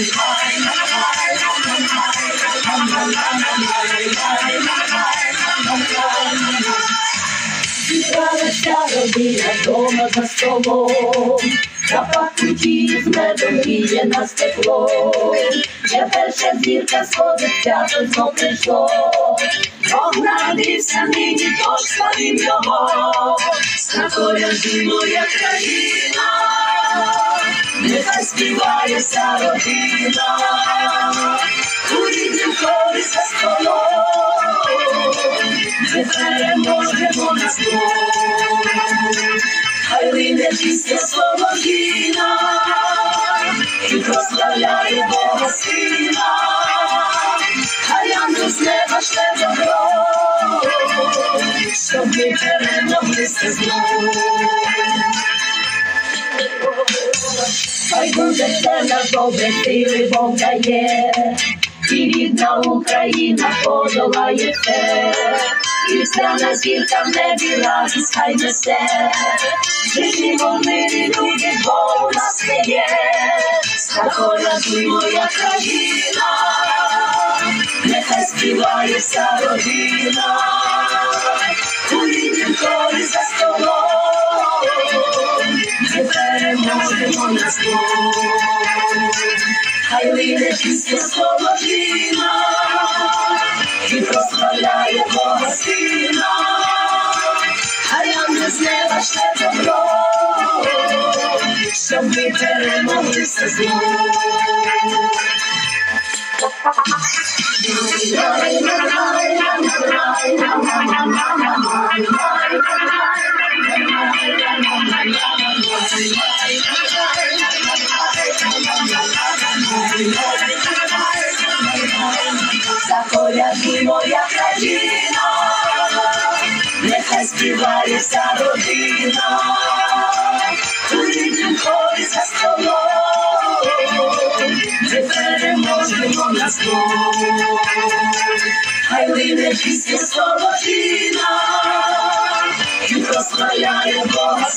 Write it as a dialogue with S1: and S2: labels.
S1: Bye. Дома за столом, запах куті з медом гріє нас тепло. Я перша зірка сходить, свято знов прийшло. Бог народився нині, тож славім його. Заколяжи моя країна, нехай співає вся родина, у ріднім хорі за столом. Ми переможемо на сто. Хай лине пісня солов'їна, і прославляє Бога сина, хай ангел з неба шле добро, щоб ми перемогли все зло. Хай буде все на добре сили Бог дає, і рідна Україна подолає все, і на зірка в небі радість хай несе, живімо мирі, люди, бо у нас не є, Скаколя ти моя країна, нехай співає вся родина, у ріднім колі за столом, ми переможемо на. Хай лине пісня солов'їна, і прославляє щоб ми перемогли все зло. Заколяди моя країна, нехай співає переможемо. Хай лине пісня солов'їна, і прославляє Бога